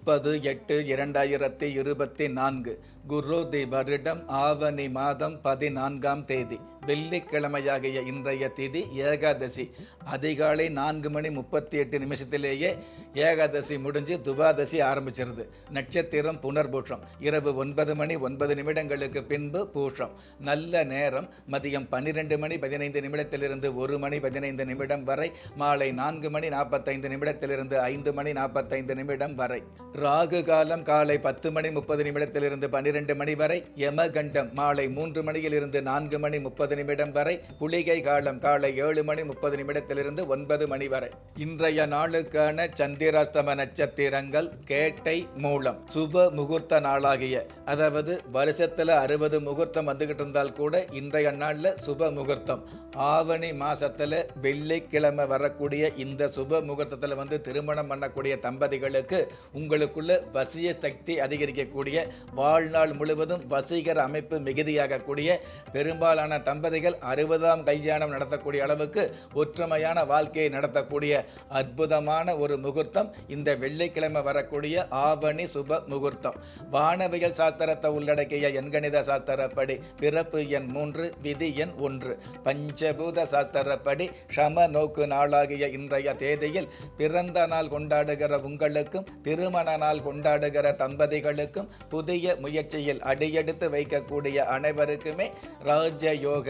முப்பது எட்டு இரண்டாயிரத்தி இருபத்தி நான்கு. குரு தி வருடம் ஆவணி மாதம் பதினான்காம் தேதி. வெள்ளிக்கிழமையாகிய இன்றைய திதி ஏகாதசி. அதிகாலை நான்கு மணி முப்பத்தி எட்டு நிமிஷத்திலேயே ஏகாதசி முடிஞ்சு துவாதசி ஆரம்பிச்சிருது. நட்சத்திரம் புனர்பூஷம். இரவு ஒன்பது மணி ஒன்பது நிமிடங்களுக்கு பின்பு பூஷம். நல்ல நேரம். மதியம் பன்னிரெண்டு மணி பதினைந்து நிமிடத்திலிருந்து ஒரு மணி பதினைந்து நிமிடம் வரை. மாலை நான்கு மணி நாற்பத்தைந்து நிமிடத்திலிருந்து ஐந்து மணி நாற்பத்தைந்து நிமிடம் வரை. ராகு காலம் காலை பத்து மணி முப்பது நிமிடத்திலிருந்து பன்னிரெண்டு மணி வரை. யமகண்டம் மாலை மூன்று மணியிலிருந்து நான்கு மணி முப்பது நிமிடம் வரை குளிகை காலம் காலை ஏழு மணி முப்பது நிமிடத்திலிருந்து ஒன்பது மணி வரை. இன்றைய நாளுக்கான சந்திராஷ்டம நட்சத்திரங்கள் கேட்டை மூலம் சுப முகூர்த்த நாளாகிய அதாவது வருஷத்துல அறுபது முகூர்த்தம் வந்துகிட்டு இருந்தால் கூட இன்றைய நாளில் சுப முகூர்த்தம். ஆவணி மாசத்துல வெள்ளிக்கிழமை வரக்கூடிய இந்த சுப முகூர்த்தத்தில் வந்து திருமணம் பண்ணக்கூடிய தம்பதிகளுக்கு உங்களுக்குள்ள வசிய சக்தி அதிகரிக்கக்கூடிய வாழ்நாள் முழுவதும் வசீகர அமைப்பு மிகுதியாகக்கூடிய பெரும்பாலான தம்பதிகள் அறுபதாம் கல்யாணம் நடத்தக்கூடிய அளவுக்கு ஒற்றுமையான வாழ்க்கையை நடத்தக்கூடிய அற்புதமான ஒரு முகூர்த்தம். இந்த வெள்ளிக்கிழமை வரக்கூடிய ஆவணி சுப முகூர்த்தம். வானவியல் சாத்திரத்தை உள்ளடக்கிய எண்கணித சாத்திரப்படி பிறப்பு எண் மூன்று விதி எண் ஒன்று. பஞ்சபூத சாத்திரப்படி சம நோக்கு நாளாகிய இன்றைய தேதியில் பிறந்த நாள் கொண்டாடுகிற உங்களுக்கும் திருமண நாள் கொண்டாடுகிற தம்பதிகளுக்கும் புதிய முயற்சியில் அடியெடுத்து வைக்கக்கூடிய அனைவருக்குமே ராஜயோக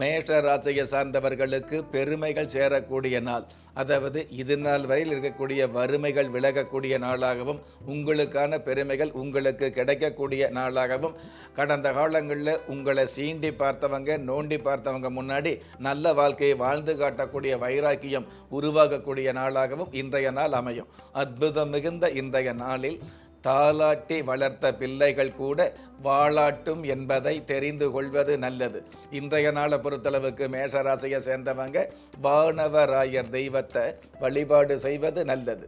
மேஷ ராசியை சார்ந்தவர்களுக்கு பெருமைகள் சேரக்கூடிய நாள். அதாவது இது நாள் வரையில் இருக்கக்கூடிய வறுமைகள் விலகக்கூடிய நாளாகவும் உங்களுக்கான பெருமைகள் உங்களுக்கு கிடைக்கக்கூடிய நாளாகவும் கடந்த காலங்களில் உங்களை சீண்டி பார்த்தவங்க நோண்டி பார்த்தவங்க முன்னாடி நல்ல வாழ்க்கையை வாழ்ந்து காட்டக்கூடிய வைராக்கியம் உருவாகக்கூடிய நாளாகவும் இன்றைய நாள் அமையும். அற்புதம் மிகுந்த இன்றைய நாளில் தாலாட்டி வளர்த்த பிள்ளைகள் கூட வாளாட்டும் என்பதை தெரிந்து கொள்வது நல்லது. இன்றைய நாளை பொறுத்தளவுக்கு மேஷராசியை சேர்ந்தவங்க வானவராயர் தெய்வத்தை வழிபாடு செய்வது நல்லது.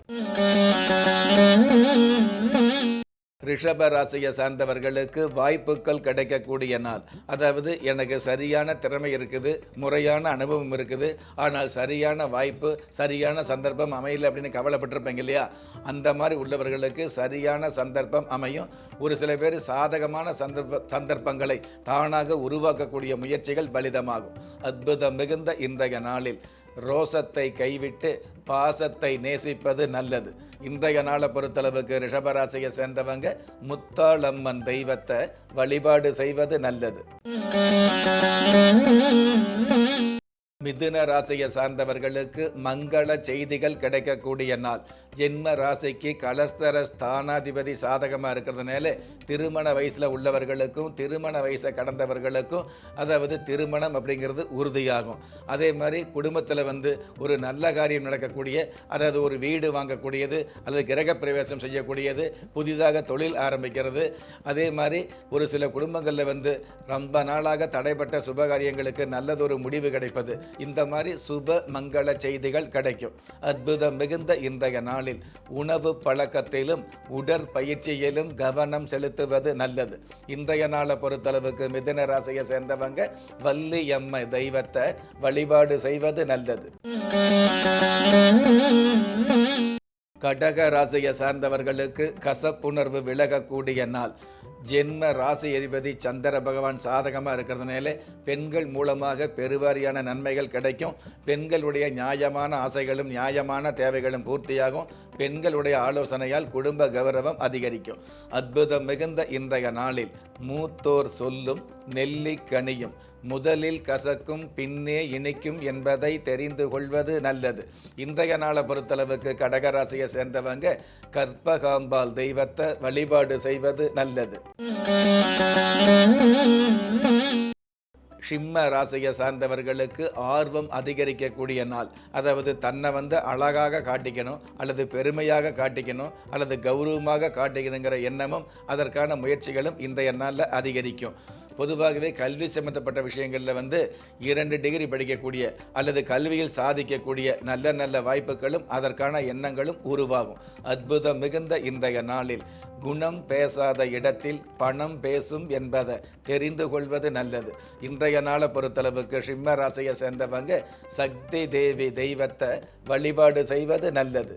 ரிஷப ராசியை சார்ந்தவர்களுக்கு வாய்ப்புகள் கிடைக்கக்கூடிய நாள். அதாவது எனக்கு சரியான திறமை இருக்குது முறையான அனுபவம் இருக்குது ஆனால் சரியான வாய்ப்பு சரியான சந்தர்ப்பம் அமையல அப்படின்னு கவலைப்பட்டிருப்பீங்க இல்லையா? அந்த மாதிரி உள்ளவர்களுக்கு சரியான சந்தர்ப்பம் அமையும். ஒரு சில பேர் சாதகமான சந்தர்ப்ப சந்தர்ப்பங்களை தானாக உருவாக்கக்கூடிய முயற்சிகள் பலிதமாகும். அற்புதம் மிகுந்த இன்றைய நாளில். ரோசத்தை கைவிட்டு பாசத்தை நேசிப்பது நல்லது. இன்றைய நாளை பொறுத்தளவுக்கு ரிஷபராசியை சேர்ந்தவங்க முத்தாளம்மன் தெய்வத்தை வழிபாடு செய்வது நல்லது. மிதுன ராசியை சார்ந்தவர்களுக்கு மங்கள செய்திகள் கிடைக்கக்கூடிய நாள். ஜென்ம ராசிக்கு கலஸ்தர ஸ்தானாதிபதி சாதகமாக இருக்கிறதுனால திருமண வயசில் உள்ளவர்களுக்கும் திருமண வயசை கடந்தவர்களுக்கும் அதாவது திருமணம் அப்படிங்கிறது உறுதியாகும். அதே மாதிரி குடும்பத்தில் வந்து ஒரு நல்ல காரியம் நடக்கக்கூடிய அதாவது ஒரு வீடு வாங்கக்கூடியது அல்லது கிரக பிரவேசம் செய்யக்கூடியது புதிதாக தொழில் ஆரம்பிக்கிறது. அதே மாதிரி ஒரு சில குடும்பங்களில் வந்து ரொம்ப நாளாக தடைப்பட்ட சுபகாரியங்களுக்கு நல்லதொரு முடிவு கிடைப்பது. இந்த மாதிரி சுப மங்கள செய்திகள் கிடைக்கும். அற்புதம் மிகுந்த இன்றைய நாளில் உணவு பழக்கத்திலும் உடற்பயிற்சியிலும் கவனம் செலுத்துவது நல்லது. இன்றைய நாளை பொறுத்தளவுக்கு மிதன ராசியை சேர்ந்தவங்க வள்ளி அம்மை தெய்வத்தை வழிபாடு செய்வது நல்லது. கடக ராசியை சார்ந்தவர்களுக்கு கசப்புணர்வு விலகக்கூடிய நாள். ஜென்ம ராசி அதிபதி சந்திர பகவான் சாதகமாக இருக்கிறதுனால பெண்கள் மூலமாக பெருவாரியான நன்மைகள் கிடைக்கும். பெண்களுடைய நியாயமான ஆசைகளும் நியாயமான தேவைகளும் பூர்த்தியாகும். பெண்களுடைய ஆலோசனையால் குடும்ப கௌரவம் அதிகரிக்கும். அற்புதம் மிகுந்த இன்றைய நாளில் மூத்தோர் சொல்லும் நெல்லிக்கனியும் முதலில் கசக்கும் பின்னே இணைக்கும் என்பதை தெரிந்து கொள்வது நல்லது. இன்றைய நாளை பொறுத்தளவுக்கு கடகராசியை சேர்ந்தவங்க கற்பகாம்பாள் தெய்வத்தை வழிபாடு செய்வது நல்லது. சிம்ம ராசியை சார்ந்தவர்களுக்கு ஆர்வம் அதிகரிக்கக்கூடிய நாள். அதாவது தன்னை வந்து அழகாக காட்டிக்கணும் அல்லது பெருமையாக காட்டிக்கணும் அல்லது கௌரவமாக காட்டிக்கணுங்கிற எண்ணமும் அதற்கான முயற்சிகளும் இன்றைய நாளில் அதிகரிக்கும். பொதுவாகவே கல்வி சம்பந்தப்பட்ட விஷயங்களில் வந்து இரண்டு டிகிரி படிக்கக்கூடிய அல்லது கல்வியில் சாதிக்கக்கூடிய நல்ல நல்ல வாய்ப்புகளும் அதற்கான எண்ணங்களும் உருவாகும். அற்புதம் மிகுந்த இன்றைய நாளில் குணம் பேசாத இடத்தில் பணம் பேசும் என்பதை தெரிந்து கொள்வது நல்லது. இன்றைய நாளை பொறுத்தளவுக்கு சிம்ம ராசியை சேர்ந்தவங்க சக்தி தேவி தெய்வத்தை வழிபாடு செய்வது நல்லது.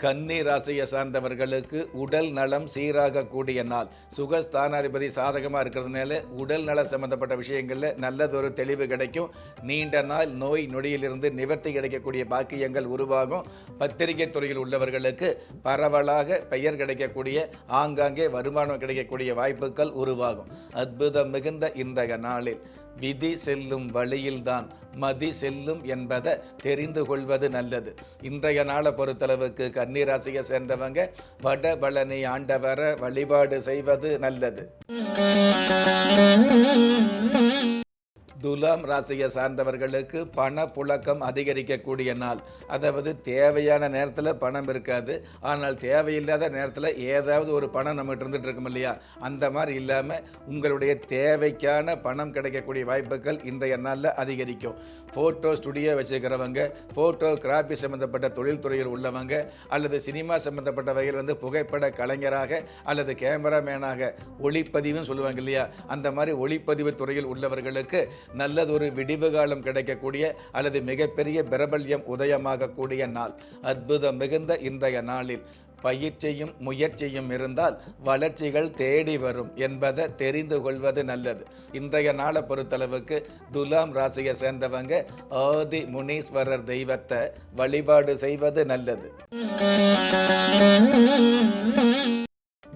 கன்னி ராசியை சார்ந்தவர்களுக்கு உடல் நலம் சீராகக்கூடிய நாள். சுகஸ்தானாதிபதி சாதகமாக இருக்கிறதுனால உடல் நல சம்பந்தப்பட்ட விஷயங்களில் நல்லதொரு தெளிவு கிடைக்கும். நீண்ட நாள் நோய் நொடியிலிருந்து நிவர்த்தி கிடைக்கக்கூடிய பாக்கியங்கள் உருவாகும். பத்திரிகை துறையில் உள்ளவர்களுக்கு பரவலாக பெயர் கிடைக்கக்கூடிய ஆங்காங்கே வருமானம் கிடைக்கக்கூடிய வாய்ப்புகள் உருவாகும். அற்புதம் மிகுந்த இன்றைய நாளில். விதி செல்லும் வழியில்தான். மதி செல்லும் என்பதை தெரிந்து கொள்வது நல்லது. இன்றைய நாளை பொறுத்தளவுக்கு கன்னிராசியை சேர்ந்தவங்க வட பழனி ஆண்டவரை வழிபாடு செய்வது நல்லது. துலாம் ராசியை சார்ந்தவர்களுக்கு பண புழக்கம் அதிகரிக்கக்கூடிய நாள். அதாவது தேவையான நேரத்தில் பணம் இருக்காது. ஆனால் தேவையில்லாத நேரத்தில் ஏதாவது ஒரு பணம் நம்மகிட்ட இருந்துட்டு இருக்கும் இல்லையா? அந்த மாதிரி இல்லாமல் உங்களுடைய தேவைக்கான பணம் கிடைக்கக்கூடிய வாய்ப்புகள் இன்றைய நாளில் அதிகரிக்கும். ஃபோட்டோ ஸ்டுடியோ வச்சுருக்கிறவங்க ஃபோட்டோ ஃபோட்டோகிராஃபி சம்மந்தப்பட்ட தொழில்துறையில் உள்ளவங்க அல்லது சினிமா சம்மந்தப்பட்ட வகையில் வந்து புகைப்பட கலைஞராக அல்லது கேமராமேனாக ஒளிப்பதிவுன்னு சொல்லுவாங்க இல்லையா? அந்த மாதிரி ஒளிப்பதிவு துறையில் உள்ளவர்களுக்கு நல்லதொரு விடிவு காலம் கிடைக்கக்கூடிய அல்லது மிகப்பெரிய பிரபல்யம் உதயமாகக்கூடிய நாள். அற்புதம் மிகுந்த இன்றைய நாளில் பயிற்சியும் முயற்சியும் இருந்தால் வளர்ச்சிகள் தேடி வரும் என்பதை தெரிந்து கொள்வது நல்லது. இன்றைய நாளை பொறுத்தளவுக்கு துலாம் ராசியை சேர்ந்தவங்க ஆதி முனீஸ்வரர் தெய்வத்தை வழிபாடு செய்வது நல்லது.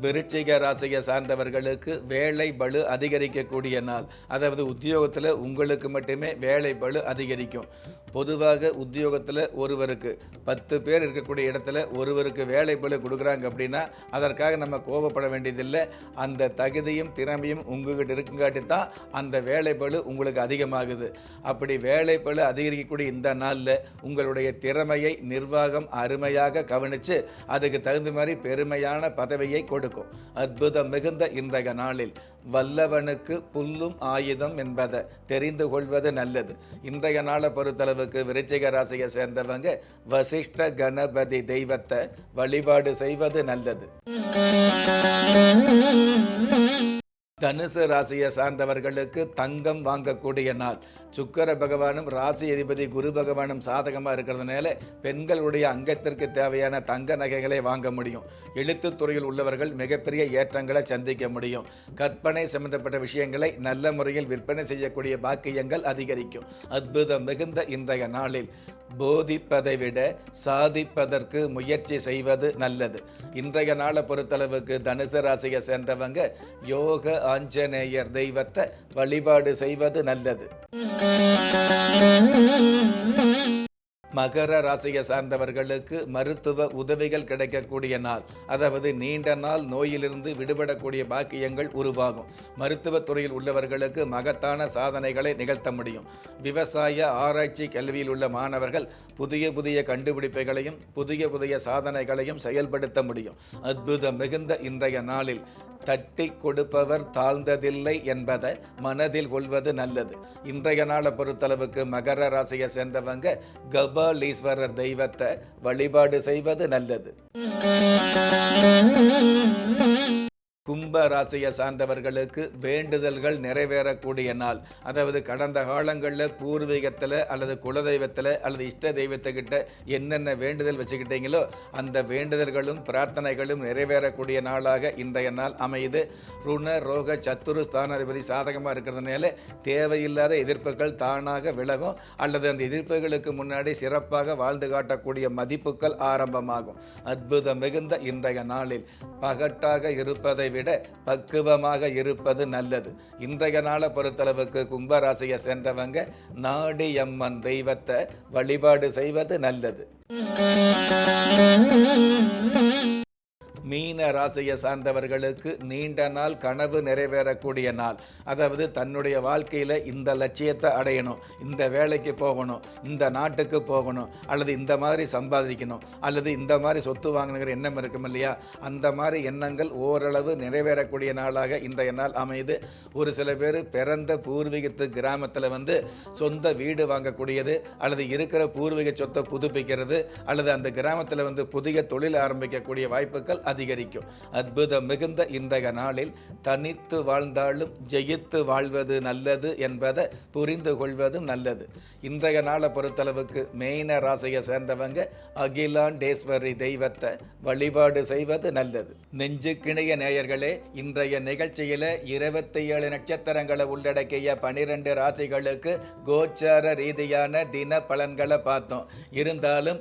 விருச்சிக ராசியை சார்ந்தவர்களுக்கு வேலை பளு அதிகரிக்கக்கூடிய நாள். அதாவது உத்தியோகத்தில் உங்களுக்கு மட்டுமே வேலை பளு அதிகரிக்கும். பொதுவாக உத்தியோகத்தில் ஒருவருக்கு பத்து பேர் இருக்கக்கூடிய இடத்துல ஒருவருக்கு வேலை பளு கொடுக்குறாங்க அப்படின்னா அதற்காக நம்ம கோபப்பட வேண்டியதில்லை. அந்த தகுதியும் திறமையும் உங்ககிட்ட இருக்குங்காட்டி தான் அந்த வேலை பளு உங்களுக்கு அதிகமாகுது. அப்படி வேலை பளு அதிகரிக்கக்கூடிய இந்த நாளில் உங்களுடைய திறமையை நிர்வாகம் அருமையாக கவனித்து அதுக்கு தகுந்த மாதிரி பெருமையான பதவியை கொடு கொடுக்கும். அற்புதம் மிகுந்த இன்றைய நாளில் வல்லவனுக்கு புல்லும் ஆயுதம் என்பதை தெரிந்து கொள்வது நல்லது. இன்றைய நாளை பொறுத்தளவுக்கு விருச்சிக ராசியை சேர்ந்தவங்க வசிஷ்ட கணபதி தெய்வத்தை வழிபாடு செய்வது நல்லது. தனுசு ராசியை சார்ந்தவர்களுக்கு தங்கம் வாங்கக்கூடிய நாள். சுக்கர பகவானும் ராசி அதிபதி குரு பகவானும் சாதகமாக இருக்கிறதுனால பெண்களுடைய அங்கத்திற்கு தேவையான தங்க நகைகளை வாங்க முடியும். எழுத்துத்துறையில் உள்ளவர்கள் மிகப்பெரிய ஏற்றங்களை சந்திக்க முடியும். கற்பனை சம்பந்தப்பட்ட விஷயங்களை நல்ல முறையில் விற்பனை செய்யக்கூடிய பாக்கியங்கள் அதிகரிக்கும். அற்புதம் மிகுந்த இன்றைய நாளில். போதிப்பதை விட சாதிப்பதற்கு முயற்சி செய்வது நல்லது. இன்றைய நாளை பொறுத்தளவுக்கு தனுசு ராசியை சேர்ந்தவங்க யோக ஆஞ்சநேயர் தெய்வத்தை வழிபாடு செய்வது நல்லது. மகர ராசியை சார்ந்தவர்களுக்கு மருத்துவ உதவிகள் கிடைக்கக்கூடிய நாள். அதாவது நீண்ட நாள் நோயிலிருந்து விடுபடக்கூடிய பாக்கியங்கள் உருவாகும். மருத்துவத்துறையில் உள்ளவர்களுக்கு மகத்தான சாதனைகளை நிகழ்த்த முடியும். விவசாய ஆராய்ச்சி கல்வியில் உள்ள மாணவர்கள் புதிய புதிய கண்டுபிடிப்புகளையும் புதிய புதிய சாதனைகளையும் செயல்படுத்த முடியும். அற்புதம் மிகுந்த இன்றைய நாளில் தட்டி கொடுப்பவர் தாழ்ந்ததில்லை என்பதை மனதில் கொள்வது நல்லது. இன்றைய நாளை பொறுத்தளவுக்கு மகர ராசியை சேர்ந்தவங்க கபாலீஸ்வரர் தெய்வத்தை வழிபாடு செய்வது நல்லது. கும்ப ராசியை சார்ந்தவர்களுக்கு வேண்டுதல்கள் நிறைவேறக்கூடிய நாள். அதாவது கடந்த காலங்களில் பூர்வீகத்தில் அல்லது குலதெய்வத்தில் அல்லது இஷ்ட தெய்வத்துக்கிட்ட என்னென்ன வேண்டுதல் வச்சுக்கிட்டீங்களோ அந்த வேண்டுதல்களும் பிரார்த்தனைகளும் நிறைவேறக்கூடிய நாளாக இன்றைய நாள் அமையுது. ருண ரோக சத்துரு ஸ்தானாதிபதி சாதகமாக இருக்கிறதுனால தேவையில்லாத எதிர்ப்புகள் தானாக விலகும். அல்லது அந்த எதிர்ப்புகளுக்கு முன்னாடி சிறப்பாக வாழ்ந்து காட்டக்கூடிய மதிப்புகள் ஆரம்பமாகும். அற்புதம் மிகுந்த இன்றைய நாளில். பகட்டாக இருப்பதை விட பக்குவமாக இருப்பது நல்லது. இன்றைய நாளை பொறுத்தளவுக்கு கும்பராசியை சேர்ந்தவங்க நாடியம்மன் தெய்வத்தை வழிபாடு செய்வது நல்லது. மீன ராசியை சார்ந்தவர்களுக்கு நீண்ட நாள் கனவு நிறைவேறக்கூடிய நாள். அதாவது தன்னுடைய வாழ்க்கையில் இந்த லட்சியத்தை அடையணும். இந்த வேலைக்கு போகணும். இந்த நாட்டுக்கு போகணும். அல்லது இந்த மாதிரி சம்பாதிக்கணும். அல்லது இந்த மாதிரி சொத்து வாங்கணுங்கிற எண்ணம் இருக்கும் இல்லையா? அந்த மாதிரி எண்ணங்கள் ஓரளவு நிறைவேறக்கூடிய நாளாக இன்றைய நாள் அமையுது. ஒரு சில பேர் பிறந்த பூர்வீகத்து கிராமத்தில் வந்து சொந்த வீடு வாங்கக்கூடியது அல்லது இருக்கிற பூர்வீக சொத்தை புதுப்பிக்கிறது அல்லது அந்த கிராமத்தில் வந்து புதிய தொழில் ஆரம்பிக்கக்கூடிய வாய்ப்புகள் அதிகரிக்கும். அற்புதம் மிகுந்த இன்றைய நாளில் தனித்து வாழ்ந்தாலும் ஜெயித்து வாழ்வது நல்லது என்பதை புரிந்து கொள்வதும் நல்லது. இன்றைய நாளை பொறுத்தளவுக்கு மெயின ராசியை சேர்ந்தவங்க அகிலாண்டேஸ்வரி தெய்வத்தை வழிபாடு செய்வது நல்லது. நெஞ்சுக்கிணைய நேயர்களே இன்றைய நிகழ்ச்சியில் இருபத்தி ஏழு நட்சத்திரங்களை உள்ளடக்கிய பனிரெண்டு ராசிகளுக்கு கோச்சார ரீதியான தின பலன்களை பார்த்தோம். இருந்தாலும்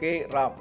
கே ராம்